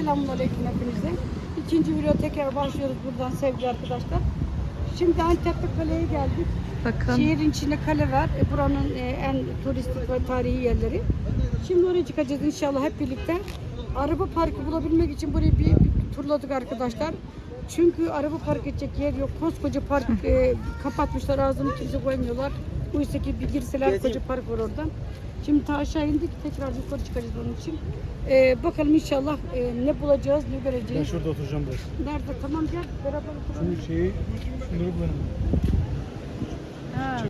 Selamun Aleyküm hepinize. İkinci video tekrar başlıyoruz buradan sevgili arkadaşlar. Şimdi Antep'te kaleye geldik. Bakın. Şehrin içinde kale var. E, Buranın e, en turistik ve tarihi yerleri. Şimdi oraya çıkacağız inşallah hep birlikte. Araba parkı bulabilmek için burayı bir, bir turladık arkadaşlar. Çünkü araba park edecek yer yok. Koskoca park e, kapatmışlar ağzını kimse koymuyorlar. Oysa ki bir girseler koca park var oradan. Şimdi ta aşağı indik tekrar yukarı çıkacağız onun için. E, bakalım inşallah e, ne bulacağız, ne Ben göreceğiz. şurada oturacağım biraz. Nerede? Tamam gel beraber oturalım. Şu şeyi, şunları bulalım. Ha.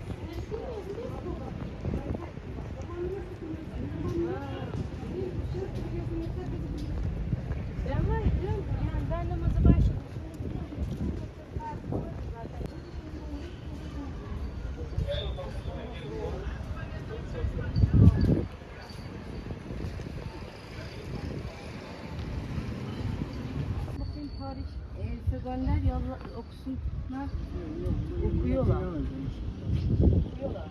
Ben var ya diyorum ki, yani ben namaza başladım. Bakayım tarih. E, gönder yolla okusunlar. Okuyorlar. Okuyorlar.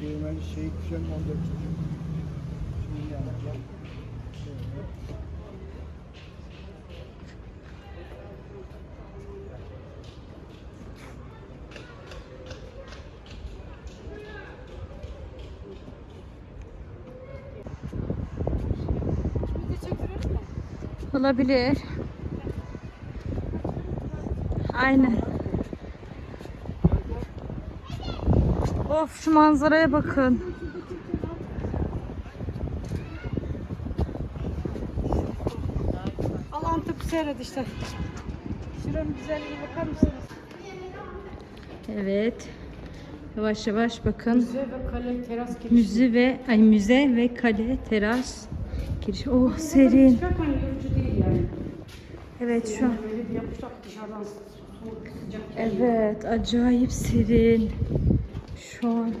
Değirmen şey kuşanın 14 çocuk. Şimdi yanacak. Biz de çekiyoruz mu? Olabilir. Aynen. Of şu manzaraya bakın. Al Antep'i seyret işte. Şuranın güzelliğine bakar mısınız? Evet. Yavaş yavaş bakın. Müze ve kale teras girişi. Müze ve ay müze ve kale teras giriş. Oh serin. Çıkarken yorucu değil yani. Evet şu an. Evet acayip serin. Şu an.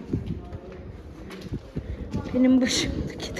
Benim başımdaki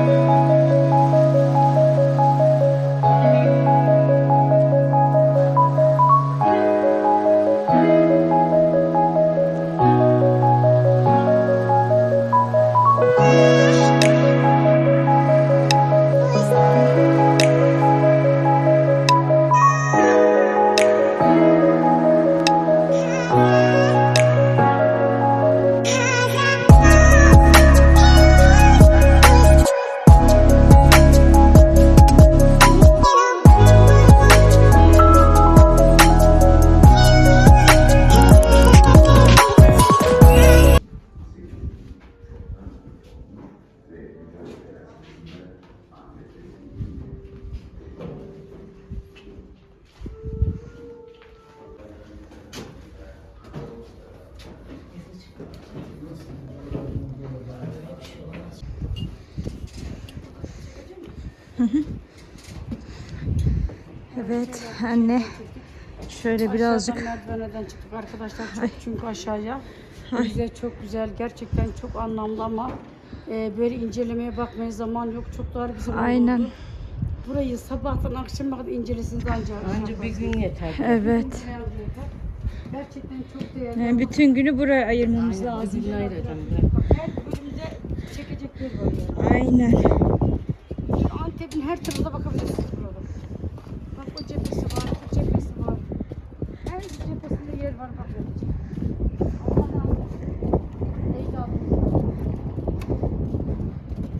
Evet anne. Şöyle birazcık Aşağıdan merdivenden çıktık arkadaşlar çok çünkü aşağıya. Bize çok güzel gerçekten çok anlamlı ama e, böyle incelemeye bakmaya zaman yok. Çok dar bir zaman Aynen. oldu. Burayı sabahtan akşama kadar incelesiniz ancak. Önce bir gün yeter. evet. Gerçekten çok değerli. Yani bütün günü buraya ayırmamız lazım. Gün ayıracağım Bak, her bölümde çekecek yer var yani. Aynen. Antep'in her tarafına bakabilirsiniz burada. Bak o cephesi var, bu cephesi var. Her her cephesinde yer var bak.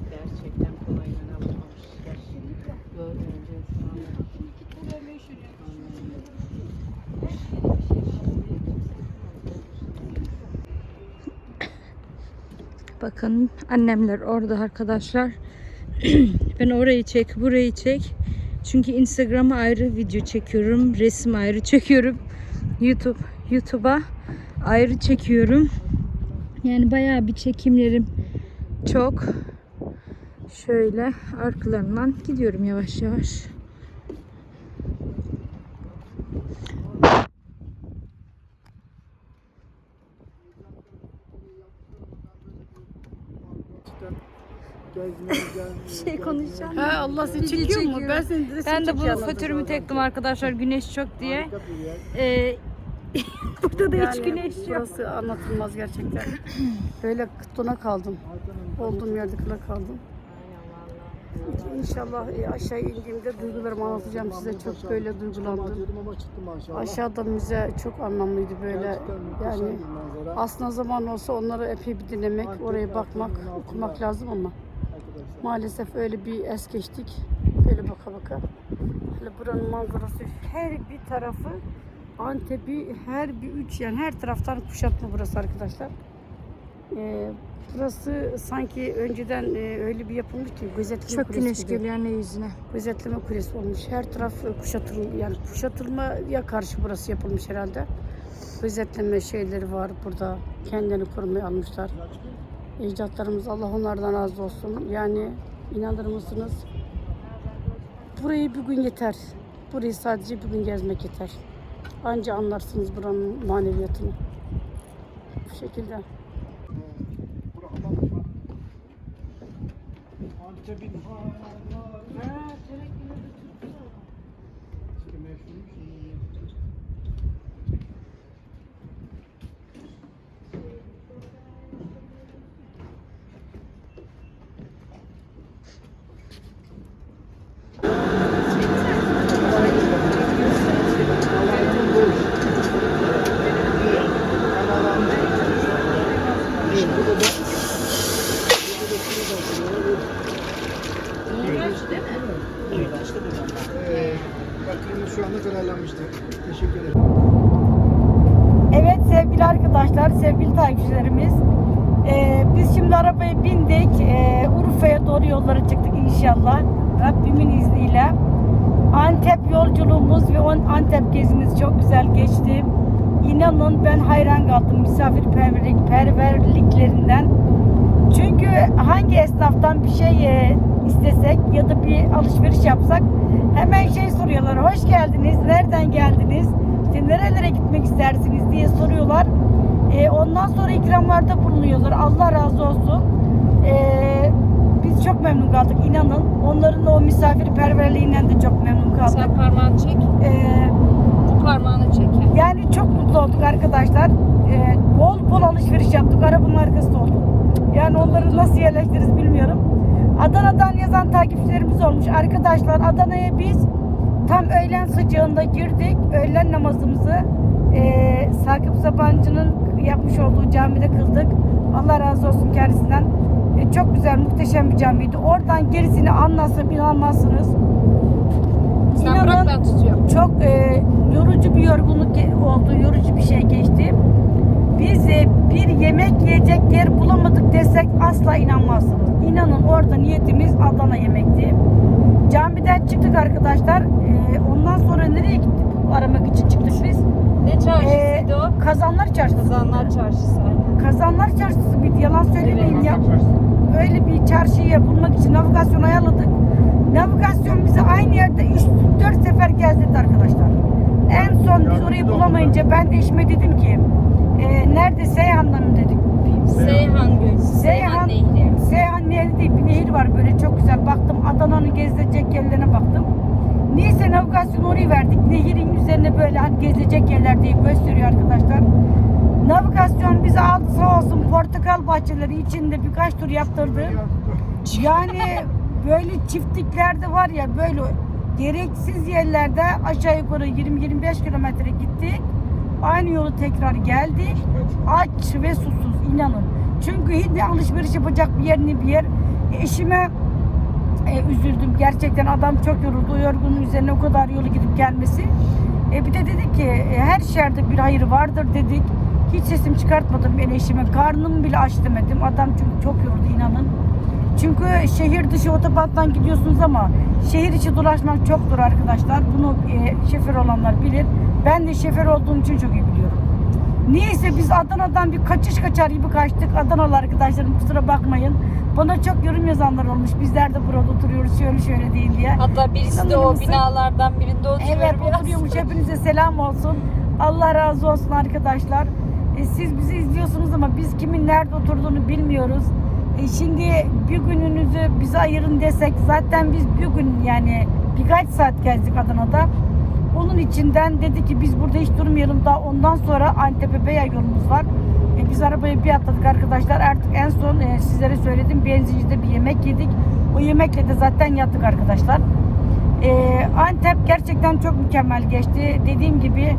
Gerçekten. Görmeyince meşhur. Bakın annemler orada arkadaşlar. ben orayı çek, burayı çek. Çünkü Instagram'a ayrı video çekiyorum, resim ayrı çekiyorum. YouTube YouTube'a ayrı çekiyorum. Yani bayağı bir çekimlerim çok. Şöyle arkalarından gidiyorum yavaş yavaş. şey konuşacağım. Ha Allah seni çekiyor mu? Ben seni de Ben de bunu fötürümü tektim arkadaşlar güneş çok diye. Ee, burada da hiç güneş yok. burası anlatılmaz gerçekten. Böyle dona kaldım. Olduğum yerde kıla kaldım. İnşallah e, aşağı indiğimde duygularımı anlatacağım size. Çok böyle duygulandım. Aşağıda müze çok anlamlıydı böyle. Yani aslında zaman olsa onları epey bir dinlemek, oraya bakmak, okumak lazım ama maalesef öyle bir es geçtik. Böyle baka baka. Hele buranın manzarası her bir tarafı Antep'i her bir üç yani her taraftan kuşatma burası arkadaşlar. Ee, burası sanki önceden e, öyle bir yapılmış ki gözetleme Çok kulesi güneş gibi. geliyor ne yüzüne. Gözetleme kulesi olmuş. Her taraf e, kuşatılma yani kuşatılmaya karşı burası yapılmış herhalde. Gözetleme şeyleri var burada. Kendini korumaya almışlar. ecdatlarımız Allah onlardan razı olsun. Yani inanır mısınız? Burayı bir gün yeter. Burayı sadece bir gün gezmek yeter. Anca anlarsınız buranın maneviyatını. Bu şekilde. Antep'in hala işte meşhurmuş. Ee, bakın şu anda kararlanmıştır. Teşekkür ederim. Evet sevgili arkadaşlar, sevgili takipçilerimiz. Ee, biz şimdi arabaya bindik. Ee, Urfa'ya doğru yollara çıktık inşallah. Rabbimin izniyle. Antep yolculuğumuz ve on Antep gezimiz çok güzel geçti. İnanın ben hayran kaldım misafirperverlik perverliklerinden. Çünkü hangi esnaftan bir şey e, istesek ya da bir alışveriş yapsak hemen şey soruyorlar. Hoş geldiniz, nereden geldiniz, işte nerelere gitmek soruyorlar. E, ondan sonra ikramlarda bulunuyorlar. Allah razı olsun. E, biz çok memnun kaldık inanın. Onların o misafirperverliğinden de çok memnun kaldık. Sen parmağını çek. E, Bu parmağını çek. yani çok mutlu olduk arkadaşlar. Ee, bol bol alışveriş yaptık. Arabanın arkasında olduk. Yani onları nasıl yerleştiririz bilmiyorum. Adana'dan yazan takipçilerimiz olmuş. Arkadaşlar Adana'ya biz tam öğlen sıcağında girdik. Öğlen namazımızı e, Sakıp Sabancı'nın yapmış olduğu camide kıldık. Allah razı olsun kendisinden. E, çok güzel, muhteşem bir camiydi. Oradan gerisini anlatsam inanmazsınız. Sen İnanın- bırak ben tutuyorum. çok e, yorucu bir yorgunluk oldu, yorucu bir şey geçti. Biz e, bir yemek yiyecek yer bulamadık desek asla inanmazsınız. İnanın orada niyetimiz Adana yemekti. Camiden çıktık arkadaşlar. E, ondan sonra nereye gittik aramak için çıktık biz? Ne çarşısıydı o? Kazanlar Çarşısı. Kazanlar çarşısı. aynen. Kazanlar Çarşısı mıydı? Yalan söylemeyeyim ya. Öyle bir çarşıyı bulmak için navigasyon ayarladık. Navigasyon bizi aynı yerde 3-4 sefer gezdirdi arkadaşlar. En son biz orayı bulamayınca ben de eşime dedim ki e, nerede Seyhan'da mı dedik. Seyhan Gölü. Seyhan, Nehri. Seyhan Nehri değil bir nehir var böyle çok güzel. Baktım Adana'nın gezilecek yerlerine baktım. Neyse navigasyon orayı verdik. Nehirin üzerine böyle gezilecek yerler diye gösteriyor arkadaşlar. Navigasyon bizi aldı sağ olsun portakal bahçeleri içinde birkaç tur yaptırdı. Yani böyle çiftliklerde var ya böyle gereksiz yerlerde aşağı yukarı 20-25 kilometre gittik. Aynı yolu tekrar geldik. Aç ve susuz inanın. Çünkü hiç alışveriş yapacak bir yer ne bir yer. Eşime e, üzüldüm. Gerçekten adam çok yoruldu. O yorgunluğun üzerine o kadar yolu gidip gelmesi. E, bir de dedik ki e, her şerde bir hayır vardır dedik. Hiç sesim çıkartmadım ben eşime. Karnımı bile aç demedim. Adam çünkü çok yoruldu inanın. Çünkü şehir dışı otobandan gidiyorsunuz ama şehir içi dolaşmak çok zor arkadaşlar. Bunu e, şoför olanlar bilir. Ben de şoför olduğum için çok iyi Neyse biz Adana'dan bir kaçış kaçar gibi kaçtık. Adanalı arkadaşlarım kusura bakmayın. Bana çok yorum yazanlar olmuş. Bizler de burada oturuyoruz şöyle şöyle değil diye. Hatta birisi de İnanır o mısın? binalardan birinde oturuyor Evet biraz. oturuyormuş. Hepinize selam olsun. Allah razı olsun arkadaşlar. E, siz bizi izliyorsunuz ama biz kimin nerede oturduğunu bilmiyoruz. E, şimdi bir gününüzü bize ayırın desek zaten biz bir gün yani birkaç saat gezdik Adana'da. Onun içinden dedi ki biz burada hiç durmayalım daha ondan sonra Antep'e Beya yolumuz var. E, biz arabaya bir atladık arkadaşlar. Artık en son e, sizlere söyledim benzincide bir yemek yedik. O yemekle de zaten yattık arkadaşlar. Ee, Antep gerçekten çok mükemmel geçti. Dediğim gibi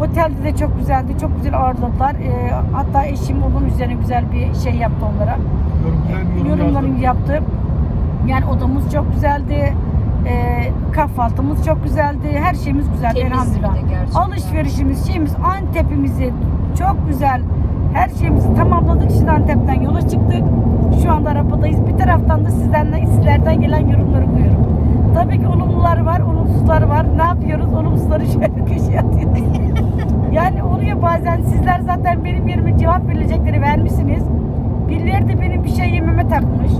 otelde de çok güzeldi. Çok güzel ağırladılar. Ee, hatta eşim onun üzerine güzel bir şey yaptı onlara. Yorum, bir yorum Yorumlarını yaptı. Yani odamız çok güzeldi. Ee, kahvaltımız çok güzeldi. Her şeyimiz güzeldi Temiz elhamdülillah. bir de gerçekten. Alışverişimiz, şeyimiz Antep'imizi çok güzel. Her şeyimizi tamamladık. Şimdi Antep'ten yola çıktık. Şu anda arabadayız. Bir taraftan da sizden, sizlerden gelen yorumları koyuyorum. Tabii ki olumlular var, olumsuzlar var. Ne yapıyoruz? Olumsuzları şöyle köşeye atıyoruz. yani oluyor bazen sizler zaten benim yerime cevap verilecekleri vermişsiniz. Birileri de benim bir şey yememe takmış.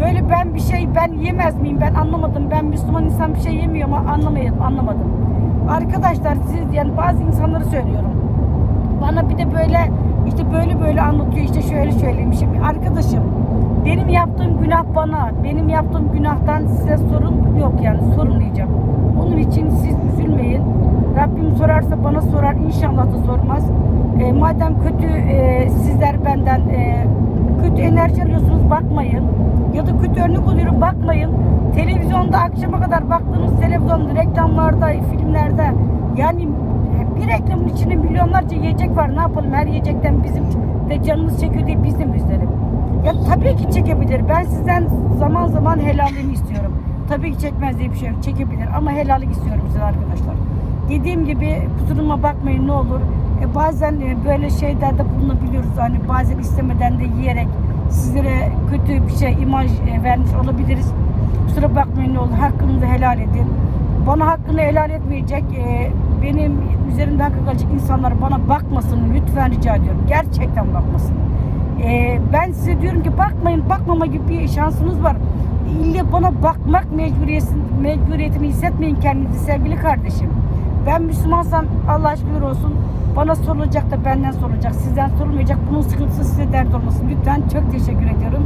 Böyle ben bir şey ben yemez miyim ben anlamadım. Ben Müslüman insan bir şey yemiyor ama anlamayın anlamadım. Arkadaşlar siz yani bazı insanları söylüyorum. Bana bir de böyle işte böyle böyle anlatıyor işte şöyle söyleyeyim. Arkadaşım benim yaptığım günah bana, benim yaptığım günahtan size sorun yok yani sormayacağım. Onun için siz üzülmeyin. Rabbim sorarsa bana sorar, inşallah da sormaz. E, madem kötü e, sizler benden e, kötü enerji alıyorsunuz bakmayın. Ya da kötü örnek oluyorum bakmayın. Televizyonda akşama kadar baktığınız televizyonda, reklamlarda, filmlerde yani bir reklamın içinde milyonlarca yiyecek var. Ne yapalım her yiyecekten bizim de canımız çekiyor diye biz üzerim? Ya tabii ki çekebilir. Ben sizden zaman zaman helalini istiyorum. Tabii ki çekmez diye bir şey yok. Çekebilir ama helallik istiyorum size arkadaşlar. Dediğim gibi kusuruma bakmayın ne olur. E, bazen e, böyle şeylerde bulunabiliyoruz. Hani bazen istemeden de yiyerek sizlere kötü bir şey imaj e, vermiş olabiliriz. Kusura bakmayın ne olur. Hakkınızı helal edin. Bana hakkını helal etmeyecek, e, benim üzerimde hakkı kalacak insanlar bana bakmasın lütfen rica ediyorum. Gerçekten bakmasın. Ben size diyorum ki bakmayın, bakmama gibi bir şansınız var. İlle bana bakmak mecburiyetin, mecburiyetini hissetmeyin kendinizi sevgili kardeşim. Ben Müslümansam Allah şükür olsun. Bana sorulacak da benden sorulacak. Sizden sorulmayacak. Bunun sıkıntısı size dert olmasın. Lütfen çok teşekkür ediyorum.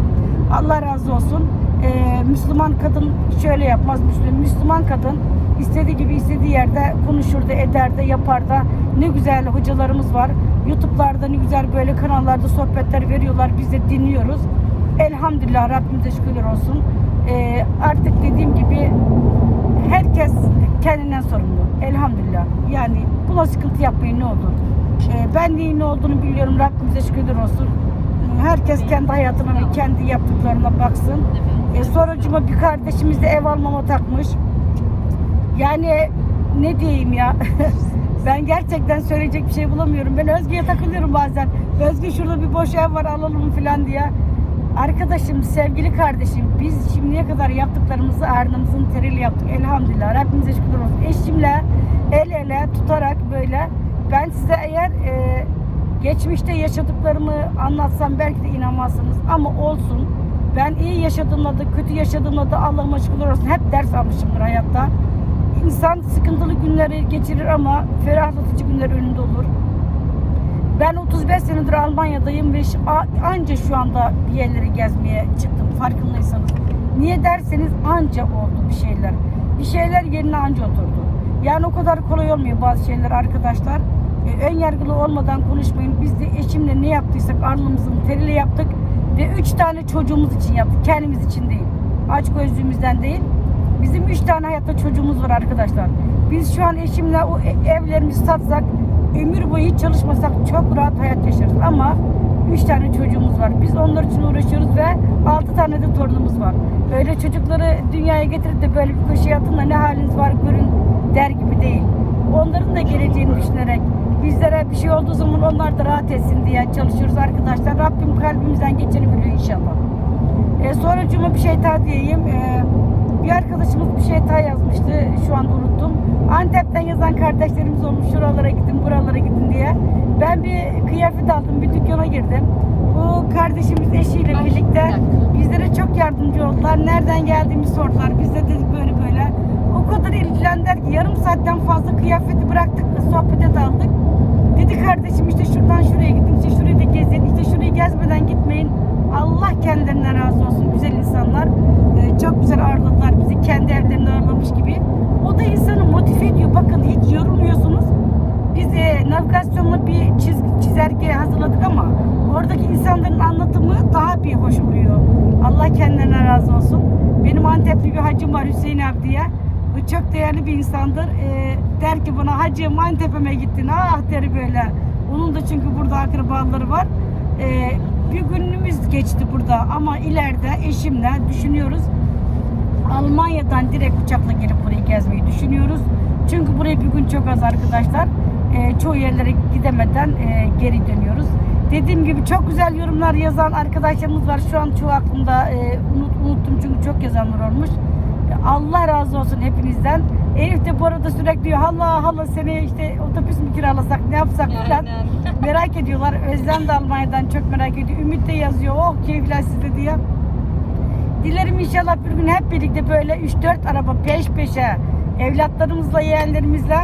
Allah razı olsun. Ee, Müslüman kadın şöyle yapmaz. Müslüman, Müslüman kadın istediği gibi istediği yerde konuşur da eder de yapar da ne güzel hocalarımız var. Youtube'larda ne güzel böyle kanallarda sohbetler veriyorlar. Biz de dinliyoruz. Elhamdülillah Rabbimize şükürler olsun. Ee, artık dediğim gibi herkes kendinden sorumlu. Elhamdülillah. Yani buna sıkıntı yapmayın ne olur. Ee, ben neyin ne olduğunu biliyorum. Rabbimize şükürler olsun. Herkes kendi hayatına ve kendi yaptıklarına baksın. E, sonucuma bir kardeşimiz de ev almama takmış. Yani ne diyeyim ya. ben gerçekten söyleyecek bir şey bulamıyorum. Ben Özge'ye takılıyorum bazen. Özge şurada bir boş ev var alalım falan diye. Arkadaşım, sevgili kardeşim biz şimdiye kadar yaptıklarımızı ardımızın teriyle yaptık. Elhamdülillah. Rabbimize şükürler olsun. Eşimle el ele tutarak böyle ben size eğer e, geçmişte yaşadıklarımı anlatsam belki de inanmazsınız ama olsun. Ben iyi yaşadığımda da kötü yaşadığımda da Allah'ıma şükürler olsun hep ders almışımdır hayatta. İnsan sıkıntılı günleri geçirir ama ferahlatıcı günler önünde olur. Ben 35 senedir Almanya'dayım ve anca şu anda bir yerleri gezmeye çıktım farkındaysanız. Niye derseniz anca oldu bir şeyler. Bir şeyler yerine anca oturdu. Yani o kadar kolay olmuyor bazı şeyler arkadaşlar. E, ön yargılı olmadan konuşmayın. Biz de eşimle ne yaptıysak alnımızın teriyle yaptık. Ve üç tane çocuğumuz için yaptık. Kendimiz için değil. Aç gözlüğümüzden değil. Bizim üç tane hayatta çocuğumuz var arkadaşlar. Biz şu an eşimle o e- evlerimizi satsak ömür boyu hiç çalışmasak çok rahat hayat yaşarız ama üç tane çocuğumuz var. Biz onlar için uğraşıyoruz ve altı tane de torunumuz var. Öyle çocukları dünyaya getirip de böyle bir köşeye atın da ne haliniz var görün der gibi değil. Onların da geleceğini düşünerek bizlere bir şey olduğu zaman onlar da rahat etsin diye çalışıyoruz arkadaşlar. Rabbim kalbimizden geçeni biliyor inşallah. E, sonra cuma bir şey daha diyeyim. E, bir arkadaşımız bir şey daha yazmıştı. Şu anda unuttum. Antep'ten yazan kardeşlerimiz olmuş. Şuralara gidin, buralara gidin diye. Ben bir kıyafet aldım. Bir dükkana girdim. Bu kardeşimiz eşiyle birlikte bizlere çok yardımcı oldular. Nereden geldiğimi sordular. Biz de dedik böyle böyle. O kadar ilgilendiler ki yarım saatten fazla kıyafeti bıraktık. Sohbete daldık. Dedi kardeşim işte şuradan şuraya Allah kendilerinden razı olsun güzel insanlar. Ee, çok güzel ağırladılar bizi kendi evlerinde ağırlamış gibi. O da insanı motive ediyor. Bakın hiç yorulmuyorsunuz. Biz e, navigasyonla bir çizgi, çizelge hazırladık ama oradaki insanların anlatımı daha bir hoş oluyor. Allah kendilerine razı olsun. Benim Antepli bir hacım var Hüseyin abi diye. Bu çok değerli bir insandır. Ee, der ki bana hacım Antep'e gittin. Ah der böyle. Onun da çünkü burada akrabaları var. Ee, bir günümüz geçti burada ama ileride eşimle düşünüyoruz. Almanya'dan direkt uçakla gelip burayı gezmeyi düşünüyoruz. Çünkü buraya bir gün çok az arkadaşlar. Ee, çoğu yerlere gidemeden e, geri dönüyoruz. Dediğim gibi çok güzel yorumlar yazan arkadaşlarımız var. Şu an çoğu aklımda e, unut, unuttum çünkü çok yazanlar olmuş. Allah razı olsun hepinizden. Elif de bu arada sürekli diyor hala hala seni işte otobüs mü kiralasak ne yapsak falan merak ediyorlar. Özlem de Almanya'dan çok merak ediyor. Ümit de yazıyor. Oh keyifler sizde diye. Dilerim inşallah bir gün hep birlikte böyle 3-4 araba peş peşe evlatlarımızla yeğenlerimizle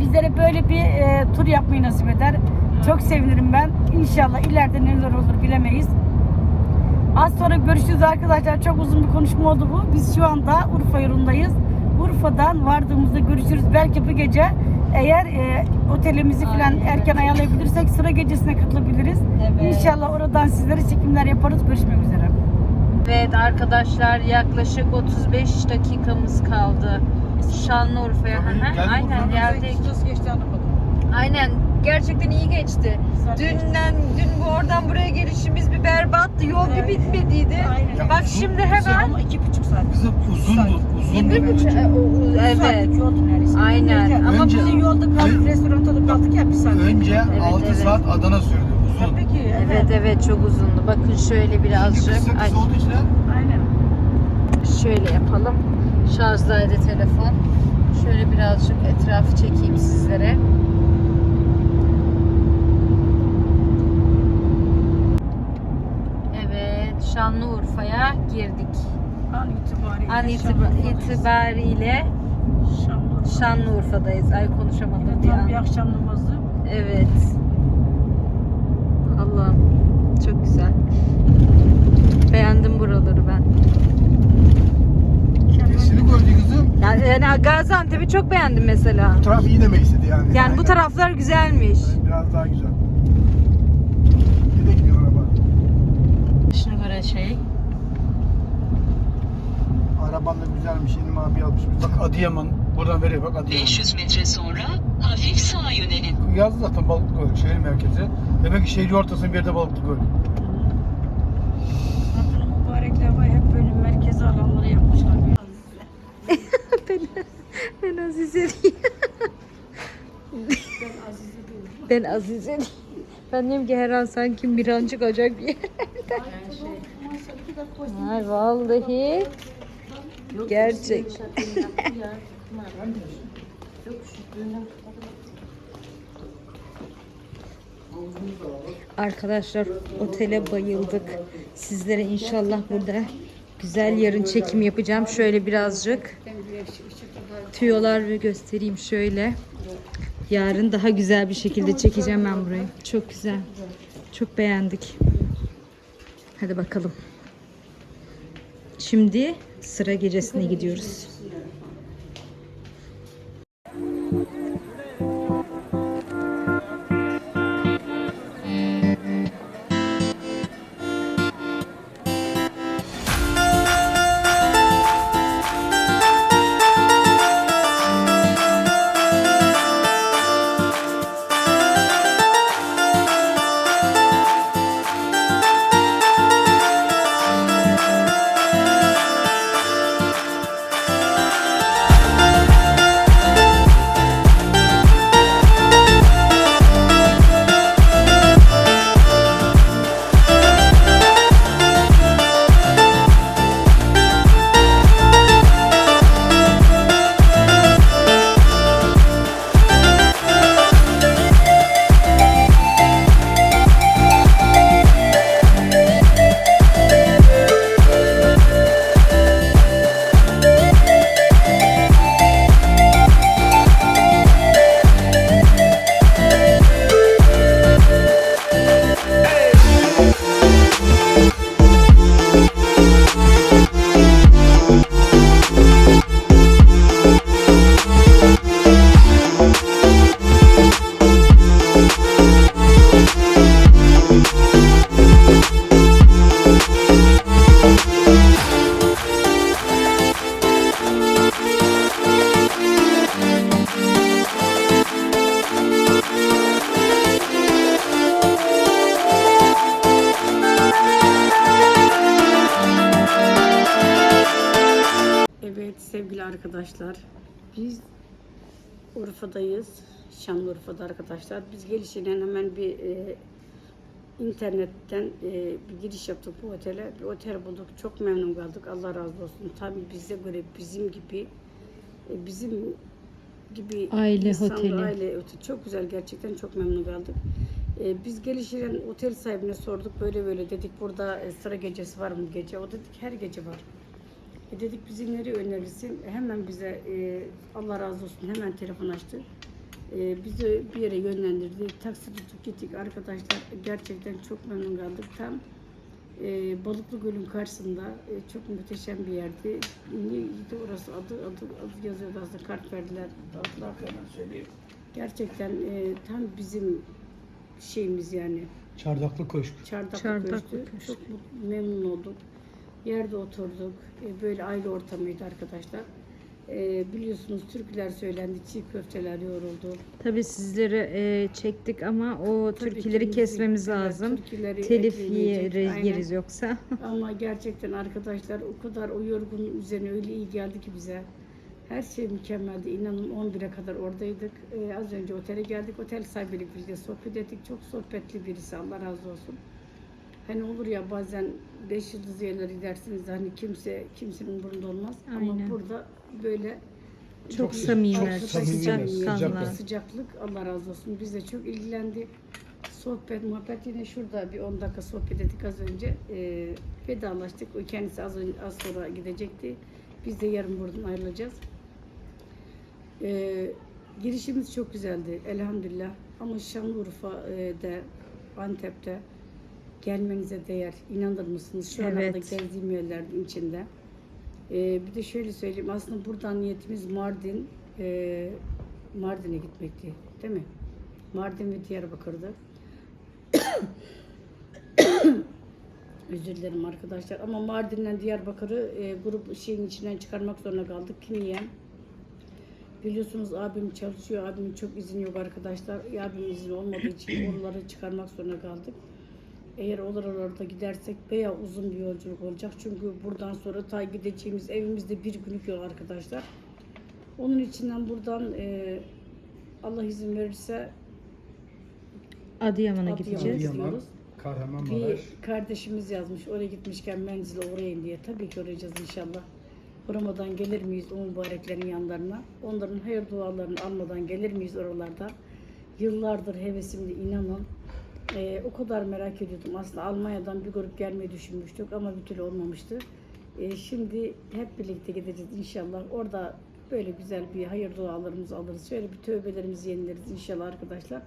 bizlere böyle bir e, tur yapmayı nasip eder. Çok sevinirim ben. İnşallah ileride neler olur bilemeyiz. Az sonra görüşürüz arkadaşlar. Çok uzun bir konuşma oldu bu. Biz şu anda Urfa yolundayız. Urfa'dan vardığımızda görüşürüz. Belki bu gece eğer e, otelimizi falan erken ayarlayabilirsek sıra gecesine katılabiliriz. Evet. İnşallah oradan sizlere çekimler yaparız. Görüşmek üzere. Evet arkadaşlar yaklaşık 35 dakikamız kaldı. Şanlıurfa'ya. Geldik Aynen geldik. Aynen gerçekten iyi geçti. Dünden dün bu oradan buraya gelişimiz bir berbattı. Yol bir bitmediydi. Aynen. Bak şimdi hemen Ama iki buçuk saat. Kızım uzundu, uzundu. bir buçuk e, o- evet. Saatlik yoldu neredeyse. Aynen. Ama Önce- Bizim yolda kaldık, restoranda da kaldık ya bir saat. Önce Evet, 6 evet. saat Adana sürdü. Uzun. Tabii ki. Evet evet çok uzundu. Bakın şöyle birazcık. Kısa Ay, kısa olduğu için ha, Aynen. şöyle yapalım. Şarjdaydı telefon. Şöyle birazcık etrafı çekeyim sizlere. Evet, Şanlıurfa'ya girdik. An itibariyle. An itiba- itibariyle Şanlıurfa. Şanlıurfa'dayız. Ay konuşamadım bir Tam bir an. akşam namazı. Evet. Allah'ım çok güzel. Beğendim buraları ben. Nesini gördü kızım. Yani, yani Gaziantep'i çok beğendim mesela. Bu taraf iyi demek istedi yani. Yani bu taraflar güzelmiş. Biraz daha güzel. Bir de gidiyor araba. Şey. Araban da güzelmiş. Yeni mavi almış. Bak Adıyaman. Buradan veriyor bak Adıyaman. 500 metre sonra hafif sağa yönelin. Yazdı zaten Balıklı Göl. Şehir merkezi. Demek ki şehir ortasının bir yerde Balıklı Göl. Mübarekler var hep böyle merkezi alanları yapmışlar. ben, ben Azize değilim. ben Azize değilim. Ben diyorum ki her an sanki bir an çıkacak bir yerlerden. Ay vallahi. Gerçek. Arkadaşlar otele bayıldık. Sizlere inşallah burada güzel yarın çekim yapacağım. Şöyle birazcık tüyolar ve göstereyim şöyle. Yarın daha güzel bir şekilde çekeceğim ben burayı. Çok güzel. Çok beğendik. Hadi bakalım. Şimdi sıra gecesine gidiyoruz. Arkadaşlar. Biz gelişinden hemen bir e, internetten e, bir giriş yaptık bu otele. Bir otel bulduk. Çok memnun kaldık. Allah razı olsun. Tabii bize göre bizim gibi e, bizim gibi Aile oteli. Aile oteli. Çok güzel gerçekten çok memnun kaldık. E, biz gelişinden otel sahibine sorduk. Böyle böyle dedik burada e, sıra gecesi var mı gece? O dedik her gece var. E dedik bizi nereye önerirsin? Hemen bize e, Allah razı olsun hemen telefon açtı. E, bizi bir yere yönlendirdi. Taksi tutup gittik arkadaşlar. Gerçekten çok memnun kaldık. Tam e, Balıklı Göl'ün karşısında e, çok muhteşem bir yerdi. Neydi orası? Adı, adı, adı yazıyordu aslında. Kart verdiler. Adlar. Gerçekten e, tam bizim şeyimiz yani. Çardaklı Köşk. Çardaklı, Çardaklı Köşk'tü. Köşk. Çok memnun olduk. Yerde oturduk. E, Böyle aile ortamıydı arkadaşlar. E, biliyorsunuz türküler söylendi, çiğ köfteler yoğruldu. Tabii sizleri e, çektik ama o Tabii türküleri ki kesmemiz evet, lazım. türküleri Telif ekleyecek, aynen. yeriz yoksa. Ama gerçekten arkadaşlar o kadar o yorgunun üzerine öyle iyi geldi ki bize. Her şey mükemmeldi. İnanın 11'e kadar oradaydık. E, az önce otele geldik. Otel sahibiyle birlikte sohbet ettik. Çok sohbetli birisi. Allah razı olsun. Hani olur ya bazen beş yıldız yerlere gidersiniz hani kimse kimsenin burunda olmaz ama Aynen. burada böyle Çok bir- samimiler, çok sıcak samimiler, kanlar. sıcaklık Allah razı olsun biz de çok ilgilendik sohbet muhabbet yine şurada bir 10 dakika sohbet ettik az önce ee, vedalaştık o kendisi az, önce, az sonra gidecekti biz de yarın buradan ayrılacağız ee, girişimiz çok güzeldi elhamdülillah ama Şanlıurfa'da Antep'te gelmenize değer. İnanır mısınız? Şu Evet. anda gezdiğim yerlerin içinde. Ee, bir de şöyle söyleyeyim. Aslında buradan niyetimiz Mardin, e, Mardin'e gitmekti. Değil mi? Mardin ve Diyarbakır'dı. Özür dilerim arkadaşlar. Ama Mardin'den Diyarbakır'ı e, grup şeyin içinden çıkarmak zorunda kaldık. Niye? Biliyorsunuz abim çalışıyor. Abimin çok izin yok arkadaşlar. E, Abimin izni olmadığı için oraları çıkarmak zorunda kaldık. Eğer olur orada gidersek veya uzun bir yolculuk olacak. Çünkü buradan sonra ta gideceğimiz evimizde bir günlük yol arkadaşlar. Onun içinden buradan e, Allah izin verirse Adıyaman'a gideceğiz. Adıyaman, Kahramanmaraş. bir kardeşimiz yazmış. Oraya gitmişken menzile uğrayın diye. Tabii ki uğrayacağız inşallah. Uğramadan gelir miyiz o mübareklerin yanlarına? Onların hayır dualarını almadan gelir miyiz oralarda? Yıllardır hevesimdi inanın. Ee, o kadar merak ediyordum. Aslında Almanya'dan bir grup gelmeyi düşünmüştük ama bir türlü olmamıştı. Ee, şimdi hep birlikte gideceğiz inşallah. Orada böyle güzel bir hayır dualarımızı alırız. Şöyle bir tövbelerimizi yenileriz inşallah arkadaşlar.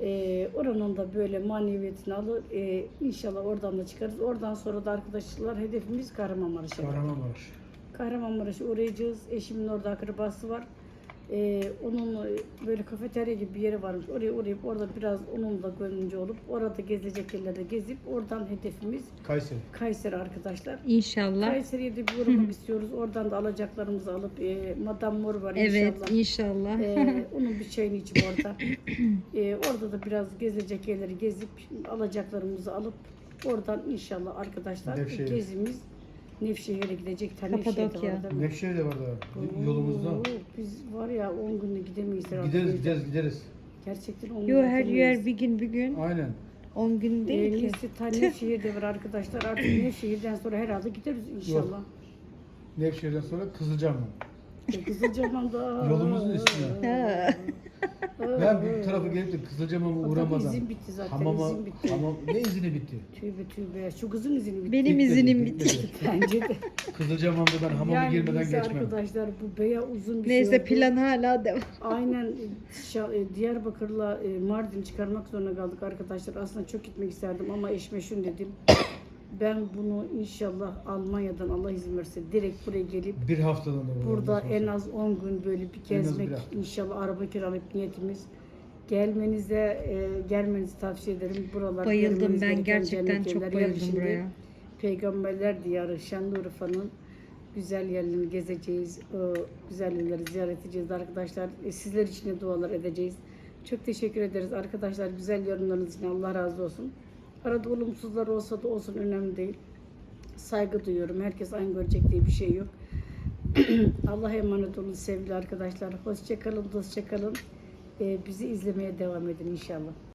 Ee, oranın da böyle maneviyetini alır. Ee, inşallah oradan da çıkarız. Oradan sonra da arkadaşlar hedefimiz Kahramanmaraş'a. Kahramanmaraş. Kahramanmaraş'a uğrayacağız. Eşimin orada akrabası var. Ee, onun e, böyle kafeterya gibi bir yeri varmış. Oraya uğrayıp orada biraz onunla gönlünce olup orada gezilecek yerlerde gezip oradan hedefimiz Kayseri. Kayseri arkadaşlar. İnşallah. Kayseri'ye de bir uğramak istiyoruz. Oradan da alacaklarımızı alıp e, Madame Mor var Evet inşallah. inşallah. Ee, onun bir çayını içip orada. Ee, orada da biraz gezilecek yerleri gezip alacaklarımızı alıp oradan inşallah arkadaşlar Nevşehir. gezimiz Nevşehir'e gidecek. Ta Kapadokya. Nevşehir'de var değil mi? Nevşehir de var da yolumuzda. Oo, Biz var ya 10 günde gidemeyiz herhalde. Gideriz gideriz gideriz. Gerçekten 10 Yo her yer bir gün bir gün. Aynen. 10 gün değil ki. Neyse ta Nevşehir'de var arkadaşlar. Artık Nevşehir'den sonra herhalde gideriz inşallah. Nevşehir'den sonra Kızılcahamam. Kızılcahamam'da. Yolumuzun üstüne. Ha. Ben bu tarafa gelip de Kızılcahamam'a Tabii uğramadan. izin bitti zaten, Hamama, izin bitti. hamam, ne izini bitti? Tübe tübe. Şu kızın izini bitti. Benim Bitmedi, izinim bitmedi. bitti. Bence de. Kızılcahamam'da ben hamama yani girmeden neyse geçmem. arkadaşlar bu beya uzun bir şey Neyse oldu. plan hala devam. Aynen Şa- e, Diyarbakır'la e, Mardin çıkarmak zorunda kaldık arkadaşlar. Aslında çok gitmek isterdim ama eşime şunu dedim. Ben bunu inşallah Almanya'dan Allah izin verirse direkt buraya gelip Bir haftadan da burada en az 10 gün böyle bir gezmek bir hafta. inşallah araba kiralayıp niyetimiz gelmenize e, gelmenizi tavsiye ederim. Buralar Bayıldım görmeniz ben gereken gerçekten cennet çok yerler. Yani bayıldım şimdi buraya. Peygamberler diyarı Şanlıurfa'nın güzel yerlerini gezeceğiz. O güzel yerleri ziyaret edeceğiz arkadaşlar. E, Sizler için de dualar edeceğiz. Çok teşekkür ederiz arkadaşlar. Güzel yorumlarınız için Allah razı olsun. Arada olumsuzlar olsa da olsun önemli değil. Saygı duyuyorum. Herkes aynı görecek diye bir şey yok. Allah'a emanet olun sevgili arkadaşlar. Hoşçakalın, dostçakalın. Ee, bizi izlemeye devam edin inşallah.